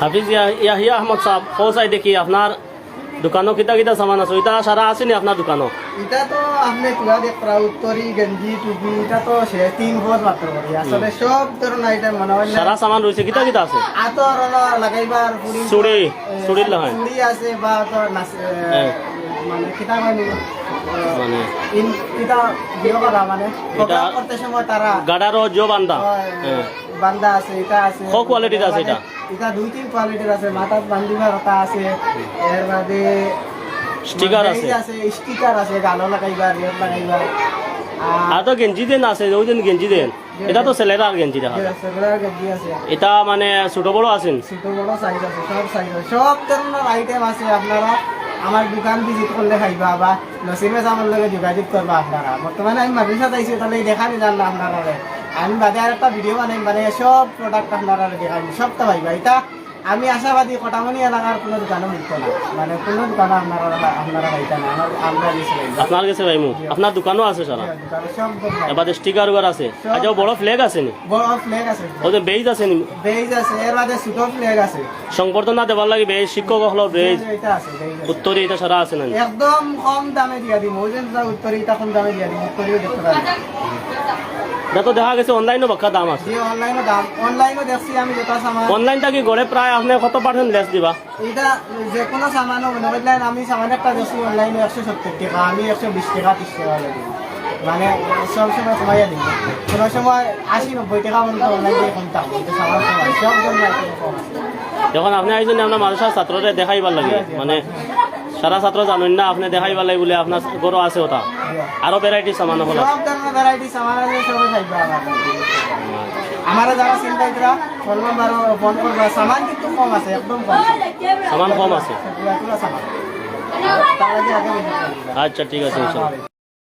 হাফিজ ইয়া- ইয়াহিয়া আহমদ সাহেব, ও চাই দেখি আপনার দোকানও কিতা কিতা সামান আছে? ওইটা সারা আছে নি আপনার দোকানও? এটা তো আপনি তুলা দেখ উত্তরি গেঞ্জি টুপি এটা তো সে তিন বছর মাত্র করি আসলে সব ধরনের আইটেম মনে হয় সারা সামান রয়েছে কিতা কিতা আছে? আতর লাগাইবার পুরি চুড়ি, এ, চুড়ির লাগাই। চুড়ি আছে বা তো। মানে কিতা মানে? মানে। ইন কিতা বিয়ে করা মানে? প্রোগ্রাম করতে সময় তারা গাডারও জো বান্দা। বান্দা আছে এটা আছে। ক কোয়ালিটির আছে এটা? এটা দুই তিন কোয়ালিটির আছে। মাথাত বান্ধিবার কথা আছে। এর বাদে স্টিকার আছে। আছে স্টিকার আছে গালো লাগাইবার রেট লাগাইবার আর তো গেঞ্জি দেন আছে ওই দিন গেঞ্জি দেন। এটা তো ছেলেরা গেঞ্জি দেখা এটা মানে ছোট বড় আছেন? ছোট বড় সাইজ আছে সব সাইজ আছে। সব ধরনের আইটেম আছে আপনারা আমার দোকান ভিজিট করলে খাইবা বা নসিমে আমার লগে যোগাযোগ করবা আপনারা। বর্তমানে আমি মাদ্রাসাত আইছি তাহলে দেখা নি জানলা আপনারা আমি বাদে আর একটা ভিডিও বানাই মানে সব প্রোডাক্ট আপনারা দেখাই সবটা পাইবা এটা আমি আশাবাদী কটামনি এলাকার কোনো দোকানও মিলতো না। মানে কোনো দোকানও আপনারা আপনারা পাইতা না। আমার আপনার কাছে ভাইমু আপনার দোকানও আছে সারা? দোকানে দোকান। এবার স্টিকার ঘর আছে। আচ্ছা বড় ফ্ল্যাগ আছে নি? বড় ফ্লেগ আছে। ওদের বেজ আছে নি? বেজ আছে। এর বাদে ছোট ফ্লেগ আছে। সংবর্ধনা দেবার লাগে বেজ শিক্ষক হলো বেজ উত্তরে এটা সারা আছে না? একদম কম দামে দিয়া দিম। যে উত্তরি এটা কম দামে দিয়া দিম। উত্তরিও দেখতে পারি এটা দেখা গেছে অনলাইনও বাক্কা দাম আছে। যে দাম। অনলাইনে দেখছি আমি যেটা সামান। অনলাইনটা কি গড়ে প্রায় আপনি কত পার্সেন্ট লেস দিবা? এটা যে কোনো সামানও মনে করলেন আমি সামান একটা দেখছি অনলাইনে একশো সত্তর টাকা আমি একশো বিশ টাকা ত্রিশ টাকা লাগে মানে সব সময় কমাইয়া দিই কোনো সময় আশি নব্বই টাকা পর্যন্ত অনলাইনে কমতাম কিন্তু সামান সব জন্য যখন আপনি আইছেন আপনার মানুষের ছাত্ররে দেখাইবার লাগে। মানে সারা ছাত্র জানেন না আপনি দেখাই পালাই বলে আপনার গরু আছে ওটা। আরও ভ্যারাইটি সামান হল সব ধরনের ভ্যারাইটি সামান আছে আমার ফোন করবা সামান কিন্তু কম আছে একদম কম। সামান কম আচ্ছা ঠিক আছে